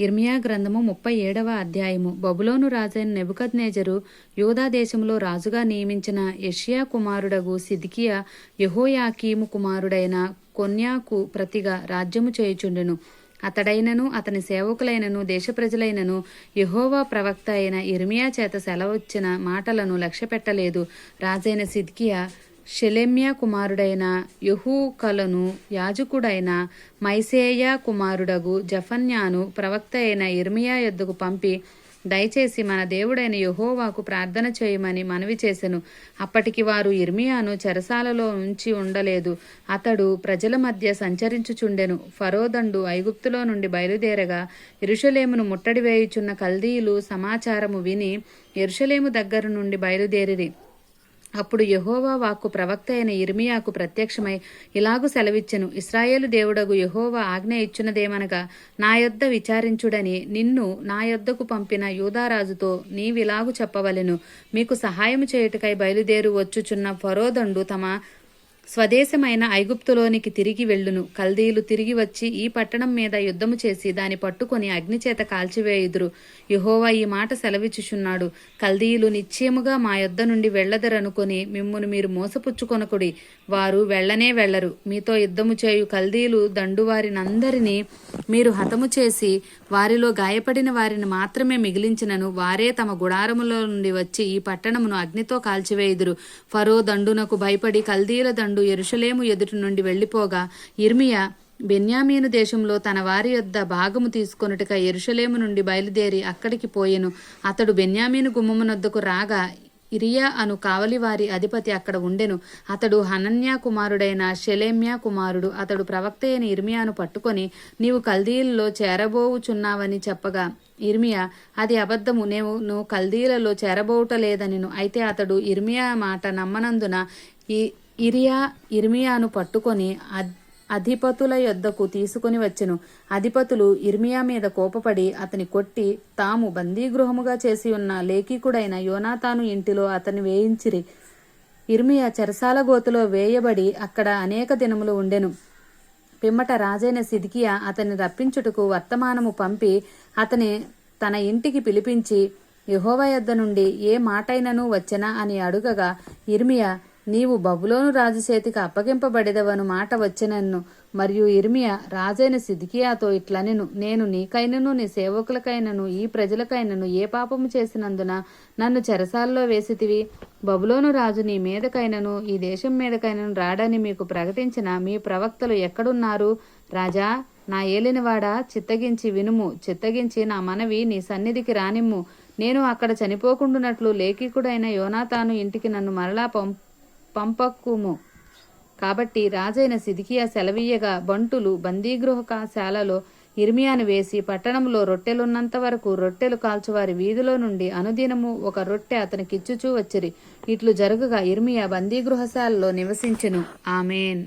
ఇర్మియా గ్రంథము ముప్పై ఏడవ అధ్యాయము. బబులోను రాజైన నెబుకద్నేజరు యూదాదేశంలో రాజుగా నియమించిన ఎషియా కుమారుడగు సిద్కియా యెహోయాకీము కుమారుడైన కొన్యాకు ప్రతిగా రాజ్యము చేయుచుండెను. అతడైనను అతని సేవకులైనను దేశ ప్రజలైనను యెహోవా ప్రవక్త అయిన ఇర్మియా చేత సెలవచ్చిన మాటలను లక్ష్యపెట్టలేదు. రాజైన సిద్కియా షెలెమ్యా కుమారుడైన యహూకలను యాజకుడైన మైసేయ కుమారుడగు జఫన్యాను ప్రవక్త అయిన ఇర్మియా యొద్దకు పంపి దయచేసి మన దేవుడైన యహోవాకు ప్రార్థన చేయమని మనవి చేసెను. అప్పటికి వారు ఇర్మియాను చెరసాలలో ఉంచి ఉండలేదు. అతడు ప్రజల మధ్య సంచరించుచుండెను. ఫరోదండు ఐగుప్తులో నుండి బయలుదేరగా ఇరుషలేమును ముట్టడి వేయుచున్న కల్దీయులు సమాచారము విని ఎరుషలేము దగ్గర నుండి బయలుదేరిరి. అప్పుడు యహోవా వాక్కు ప్రవక్త అయిన ఇర్మియాకు ప్రత్యక్షమై ఇలాగు సెలవిచ్చెను ఇస్రాయేలు దేవుడగు యహోవా ఆజ్ఞ ఇచ్చున్నదేమనగా నా యొద్ద విచారించుడని నిన్ను నా యొద్దకు పంపిన యూదారాజుతో నీవిలాగు చెప్పవలెను. మీకు సహాయము చేయుటకై బయలుదేరు వచ్చుచున్న ఫరోదండు తమ స్వదేశమైన ఐగుప్తులోనికి తిరిగి వెళ్ళును. కల్దీలు తిరిగి వచ్చి ఈ పట్టణం మీద యుద్ధము చేసి దాని పట్టుకొని అగ్నిచేత కాల్చివేయుదురు. యెహోవా ఈ మాట సెలవిచ్చుచున్నాడు. కల్దీయులు నిశ్చయముగా మా యొద్ద నుండి వెళ్ళదరనుకొని మిమ్మును మీరు మోసపుచ్చుకొనకుడి. వారు వెళ్ళనే వెళ్ళరు. మీతో యుద్ధము చేయు కల్దీలు దండువారినందరినీ మీరు హతము చేసి వారిలో గాయపడిన వారిని మాత్రమే మిగిలించినను. వారే తమ గుడారములో నుండి వచ్చి ఈ పట్టణమును అగ్నితో కాల్చివేయుదురు. ఫరో దండునకు భయపడి కల్దీల దండు ఎరుషలేము ఎదుటి నుండి వెళ్ళిపోగా ఇర్మియా బెన్యామీను దేశంలో తన వారి యొద్ద భాగము తీసుకొనుటక ఎరుషలేము నుండి బయలుదేరి అక్కడికి పోయెను. అతడు బెన్యామీను గుమ్మమునొద్దకు రాగా ఇరియా అను కావలివారి అధిపతి అక్కడ ఉండెను. అతడు హనన్యా కుమారుడైన షెలేమ్యా కుమారుడు. అతడు ప్రవక్త అయిన ఇర్మియాను పట్టుకొని నీవు కల్దీలలో చేరబోవుచున్నావని చెప్పగా ఇర్మియా అది అబద్ధము. నేను నువ్వు కల్దీలలో చేరబోవటలేదనిను అయితే అతడు ఇర్మియా మాట నమ్మనందున ఈ ఇరియా ఇర్మియాను పట్టుకొని అధిపతుల యొద్దకు తీసుకుని వచ్చెను. అధిపతులు ఇర్మియా మీద కోపపడి అతని కొట్టి తాము బందీగృహముగా చేసి ఉన్న లేఖికుడైన యోనాతాను ఇంటిలో అతని వేయించిరి. ఇర్మియా చెరసాల గోతులో వేయబడి అక్కడ అనేక దినములు ఉండెను. పిమ్మట రాజైన సిద్కియా అతన్ని రప్పించుటకు వర్తమానము పంపి అతని తన ఇంటికి పిలిపించి యహోవ యొద్ద నుండి ఏ మాటైనను వచ్చెనా అని అడుగగా ఇర్మియా నీవు బబులోను రాజు చేతికి అప్పగింపబడేదవను మాట వచ్చినన్ను. మరియు ఇర్మియా రాజైన సిద్కియాతో ఇట్లనెను. నేను నీకైనను నీ సేవకులకైనను ఈ ప్రజలకైనను ఏ పాపము చేసినందున నన్ను చెరసాల్లో వేసితివి? బబులోను రాజు నీ మీదకైనను ఈ దేశం మీదకైనను రాడని మీకు ప్రకటించిన మీ ప్రవక్తలు ఎక్కడున్నారు? రాజా నా ఏలినవాడా చిత్తగించి వినుము. చిత్తగించి నా మనవి నీ సన్నిధికి రానిమ్ము. నేను అక్కడ చనిపోకుండునట్లు లేఖికుడైన యోనాతాను ఇంటికి నన్ను మరలా పంపు. పంపక్కుము. కాబట్టి రాజైన సిదికియా సెలవీయగా బంటులు బందీగృహశాలలో ఇర్మియాను వేసి పట్టణంలో రొట్టెలున్నంత వరకు రొట్టెలు కాల్చువారి వీధిలో నుండి అనుదినము ఒక రొట్టె అతనికిచ్చుచూ వచ్చిరి. ఇట్లు జరుగుగా ఇర్మియా బందీగృహశాలలో నివసించెను. ఆమెన్.